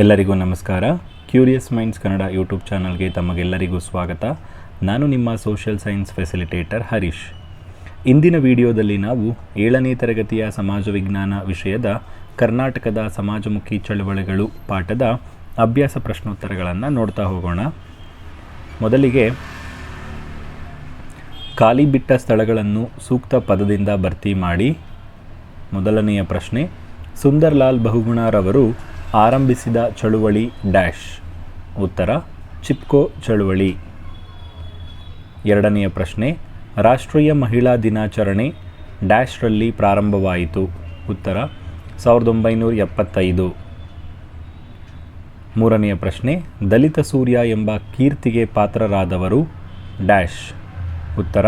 ಎಲ್ಲರಿಗೂ ನಮಸ್ಕಾರ. Curious minds Kannada YouTube ಚಾನಲ್ಗೆ ತಮಗೆಲ್ಲರಿಗೂ ಸ್ವಾಗತ. ನಾನು ನಿಮ್ಮ ಸೋಷಿಯಲ್ ಸೈನ್ಸ್ ಫೆಸಿಲಿಟೇಟರ್ ಹರೀಶ್. ಇಂದಿನ ವಿಡಿಯೋದಲ್ಲಿ ನಾವು ಏಳನೇ ತರಗತಿಯ ಸಮಾಜ ವಿಜ್ಞಾನ ವಿಷಯದ ಕರ್ನಾಟಕದ ಸಮಾಜಮುಖಿ ಚಳವಳಿಗಳು ಪಾಠದ ಅಭ್ಯಾಸ ಪ್ರಶ್ನೋತ್ತರಗಳನ್ನು ನೋಡ್ತಾ ಹೋಗೋಣ. ಮೊದಲಿಗೆ ಖಾಲಿ ಬಿಟ್ಟ ಸ್ಥಳಗಳನ್ನು ಸೂಕ್ತ ಪದದಿಂದ ಭರ್ತಿ ಮಾಡಿ. ಮೊದಲನೆಯ ಪ್ರಶ್ನೆ, ಸುಂದರ್ಲಾಲ್ ಬಹುಗುಣರವರು ಆರಂಭಿಸಿದ ಚಳುವಳಿ ಡ್ಯಾಶ್. ಉತ್ತರ, ಚಿಪ್ಕೋ ಚಳುವಳಿ. ಎರಡನೆಯ ಪ್ರಶ್ನೆ, ರಾಷ್ಟ್ರೀಯ ಮಹಿಳಾ ದಿನಾಚರಣೆ ಡ್ಯಾಶ್ರಲ್ಲಿ ಪ್ರಾರಂಭವಾಯಿತು. ಉತ್ತರ, ಸಾವಿರದ ಒಂಬೈನೂರ ಎಪ್ಪತ್ತೈದು. ಮೂರನೆಯ ಪ್ರಶ್ನೆ, ದಲಿತ ಸೂರ್ಯ ಎಂಬ ಕೀರ್ತಿಗೆ ಪಾತ್ರರಾದವರು ಡ್ಯಾಶ್. ಉತ್ತರ,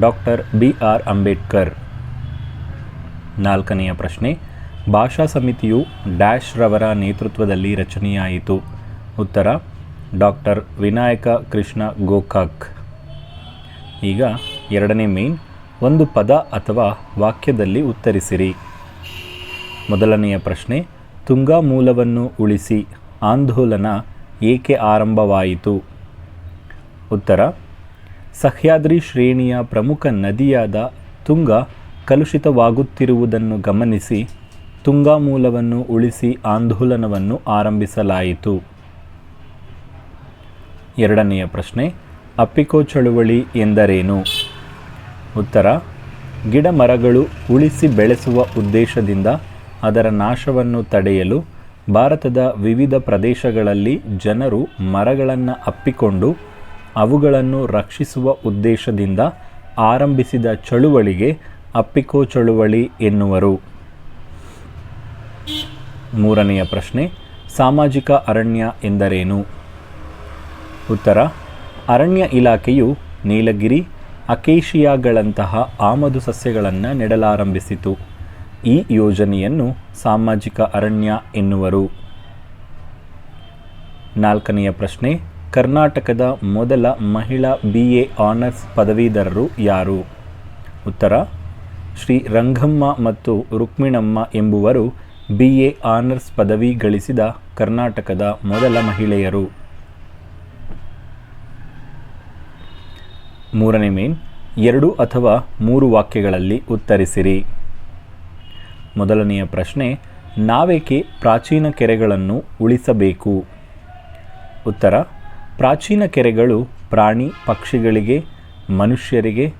ಡಾಕ್ಟರ್ ಬಿ ಆರ್ ಅಂಬೇಡ್ಕರ್. ನಾಲ್ಕನೆಯ ಪ್ರಶ್ನೆ ಭಾಷಾ ಸಮಿತಿಯು ಡ್ಯಾಶ್ ರವರ ನೇತೃತ್ವದಲ್ಲಿ ರಚನೆಯಾಯಿತು. ಉತ್ತರ, ಡಾಕ್ಟರ್ ವಿನಾಯಕ ಕೃಷ್ಣ ಗೋಕಾಕ್. ಈಗ ಎರಡನೇ ಮೇನ್, ಒಂದು ಪದ ಅಥವಾ ವಾಕ್ಯದಲ್ಲಿ ಉತ್ತರಿಸಿರಿ. ಮೊದಲನೆಯ ಪ್ರಶ್ನೆ, ತುಂಗಾ ಮೂಲವನ್ನು ಉಳಿಸಿ, ಆಂದೋಲನ ಏಕೆ ಆರಂಭವಾಯಿತು? ಉತ್ತರ, ಸಹ್ಯಾದ್ರಿ ಶ್ರೇಣಿಯ ಪ್ರಮುಖ ನದಿಯಾದ ತುಂಗ ಕಲುಷಿತವಾಗುತ್ತಿರುವುದನ್ನು ಗಮನಿಸಿ. ತುಂಗಾ ಮೂಲವನ್ನು ಉಳಿಸಿ ಆಂದೋಲನವನ್ನು ಆರಂಭಿಸಲಾಯಿತು. ಎರಡನೆಯ ಪ್ರಶ್ನೆ, ಅಪ್ಪಿಕೋ ಚಳುವಳಿ ಎಂದರೇನು? ಉತ್ತರ ಗಿಡ ಮರಗಳು ಉಳಿಸಿ ಬೆಳೆಸುವ ಉದ್ದೇಶದಿಂದ ಅದರ ನಾಶವನ್ನು ತಡೆಯಲು ಭಾರತದ ವಿವಿಧ ಪ್ರದೇಶಗಳಲ್ಲಿ ಜನರು ಮರಗಳನ್ನು ಅಪ್ಪಿಕೊಂಡು ಅವುಗಳನ್ನು ರಕ್ಷಿಸುವ ಉದ್ದೇಶದಿಂದ ಆರಂಭಿಸಿದ ಚಳುವಳಿಗೆ ಅಪ್ಪಿಕೋ ಚಳುವಳಿ ಎನ್ನುವರು. ಮೂರನೆಯ ಪ್ರಶ್ನೆ, ಸಾಮಾಜಿಕ ಅರಣ್ಯ ಎಂದರೇನು? ಉತ್ತರ, ಅರಣ್ಯ ಇಲಾಖೆಯು ನೀಲಗಿರಿ, ಅಕೇಶಿಯಾಗಳಂತಹ ಆಮದು ಸಸ್ಯಗಳನ್ನು ನೆಡಲಾರಂಭಿಸಿತು. ಈ ಯೋಜನೆಯನ್ನು ಸಾಮಾಜಿಕ ಅರಣ್ಯ ಎನ್ನುವರು. ನಾಲ್ಕನೆಯ ಪ್ರಶ್ನೆ, ಕರ್ನಾಟಕದ ಮೊದಲ ಮಹಿಳಾ ಬಿ ಎ ಆನರ್ಸ್ ಪದವೀಧರರು ಯಾರು? ಉತ್ತರ, ಶ್ರೀ ರಂಗಮ್ಮ ಮತ್ತು ರುಕ್ಮಿಣಮ್ಮ ಎಂಬುವರು ಬಿ ಎ ಆನರ್ಸ್ ಪದವಿ ಗಳಿಸಿದ ಕರ್ನಾಟಕದ ಮೊದಲ ಮಹಿಳೆಯರು. ಮೂರನೇ ಮೇನ್, ಎರಡು ಅಥವಾ ಮೂರು ವಾಕ್ಯಗಳಲ್ಲಿ ಉತ್ತರಿಸಿರಿ. ಮೊದಲನೆಯ ಪ್ರಶ್ನೆ, ನಾವೇಕೆ ಪ್ರಾಚೀನ ಕೆರೆಗಳನ್ನು ಉಳಿಸಬೇಕು? ಉತ್ತರ, ಪ್ರಾಚೀನ ಕೆರೆಗಳು ಪ್ರಾಣಿ ಪಕ್ಷಿಗಳಿಗೆ, ಮನುಷ್ಯರಿಗೆ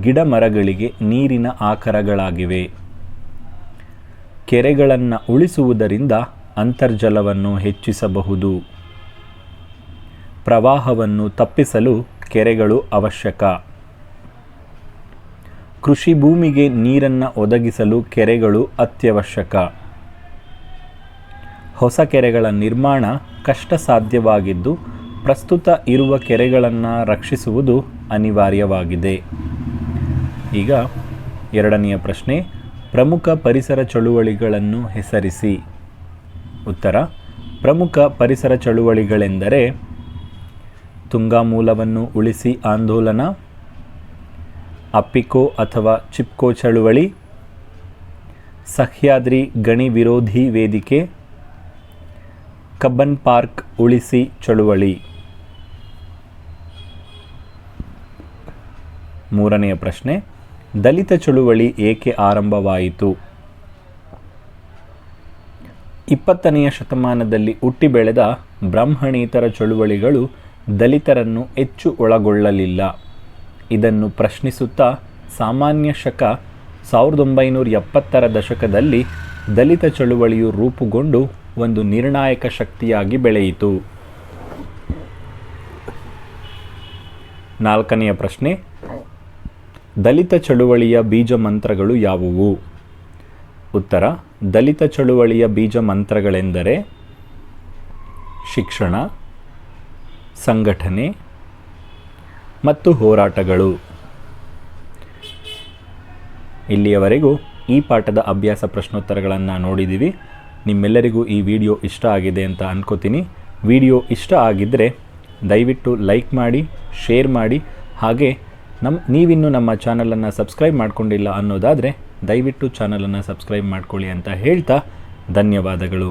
ಗಿಡ ಮರಗಳಿಗೆ ನೀರಿನ ಆಕರಗಳಾಗಿವೆ. ಕೆರೆಗಳನ್ನು ಉಳಿಸುವುದರಿಂದ ಅಂತರ್ಜಲವನ್ನು ಹೆಚ್ಚಿಸಬಹುದು. ಪ್ರವಾಹವನ್ನು ತಪ್ಪಿಸಲು ಕೆರೆಗಳು ಅವಶ್ಯಕ. ಕೃಷಿ ಭೂಮಿಗೆ ನೀರನ್ನು ಒದಗಿಸಲು ಕೆರೆಗಳು ಅತ್ಯವಶ್ಯಕ. ಹೊಸ ಕೆರೆಗಳ ನಿರ್ಮಾಣ ಕಷ್ಟ ಸಾಧ್ಯವಾಗಿದ್ದು ಪ್ರಸ್ತುತ ಇರುವ ಕೆರೆಗಳನ್ನು ರಕ್ಷಿಸುವುದು ಅನಿವಾರ್ಯವಾಗಿದೆ. ಈಗ ಎರಡನೆಯ ಪ್ರಶ್ನೆ ಪ್ರಮುಖ ಪರಿಸರ ಚಳುವಳಿಗಳನ್ನು ಹೆಸರಿಸಿ. ಉತ್ತರ, ಪ್ರಮುಖ ಪರಿಸರ ಚಳುವಳಿಗಳೆಂದರೆ ತುಂಗಾ ಮೂಲವನ್ನು ಉಳಿಸಿ ಆಂದೋಲನ, ಅಪ್ಪಿಕೋ ಅಥವಾ ಚಿಪ್ಕೋ ಚಳುವಳಿ, ಸಹ್ಯಾದ್ರಿ ಗಣಿ ವಿರೋಧಿ ವೇದಿಕೆ, ಕಬ್ಬನ್ ಪಾರ್ಕ್ ಉಳಿಸಿ ಚಳುವಳಿ. ಮೂರನೆಯ ಪ್ರಶ್ನೆ ದಲಿತ ಚಳುವಳಿ ಏಕೆ ಆರಂಭವಾಯಿತು? ಇಪ್ಪತ್ತನೆಯ ಶತಮಾನದಲ್ಲಿ ಹುಟ್ಟಿ ಬೆಳೆದ ಬ್ರಾಹ್ಮಣೇತರ ಚಳುವಳಿಗಳು ದಲಿತರನ್ನು ಹೆಚ್ಚು ಒಳಗೊಳ್ಳಲಿಲ್ಲ. ಇದನ್ನು ಪ್ರಶ್ನಿಸುತ್ತಾ ಸಾಮಾನ್ಯ ಶಕ ಸಾವಿರದ ಒಂಬೈನೂರ ಎಪ್ಪತ್ತರ ದಶಕದಲ್ಲಿ ದಲಿತ ಚಳುವಳಿಯು ರೂಪುಗೊಂಡು ಒಂದು ನಿರ್ಣಾಯಕ ಶಕ್ತಿಯಾಗಿ ಬೆಳೆಯಿತು. ನಾಲ್ಕನೆಯ ಪ್ರಶ್ನೆ ದಲಿತ ಚಳುವಳಿಯ ಬೀಜ ಮಂತ್ರಗಳು ಯಾವುವು? ಉತ್ತರ, ದಲಿತ ಚಳುವಳಿಯ ಬೀಜ ಮಂತ್ರಗಳೆಂದರೆ ಶಿಕ್ಷಣ, ಸಂಘಟನೆ ಮತ್ತು ಹೋರಾಟಗಳು. ಇಲ್ಲಿಯವರೆಗೂ ಈ ಪಾಠದ ಅಭ್ಯಾಸ ಪ್ರಶ್ನೋತ್ತರಗಳನ್ನು ನೋಡಿದ್ದೀವಿ. ನಿಮ್ಮೆಲ್ಲರಿಗೂ ಈ ವಿಡಿಯೋ ಇಷ್ಟ ಆಗಿದೆ ಅಂತ ಅನ್ಕೋತೀನಿ. ವಿಡಿಯೋ ಇಷ್ಟ ಆಗಿದ್ದರೆ ದಯವಿಟ್ಟು ಲೈಕ್ ಮಾಡಿ, ಶೇರ್ ಮಾಡಿ, ಹಾಗೆ ನಮ್ಮ ನೀವಿನ್ನೂ ನಮ್ಮ ಚಾನಲನ್ನು ಸಬ್ಸ್ಕ್ರೈಬ್ ಮಾಡ್ಕೊಂಡಿಲ್ಲ ಅನ್ನೋದಾದರೆ ದಯವಿಟ್ಟು ಚಾನಲನ್ನು ಸಬ್ಸ್ಕ್ರೈಬ್ ಮಾಡ್ಕೊಳ್ಳಿ ಅಂತ ಹೇಳ್ತಾ ಧನ್ಯವಾದಗಳು.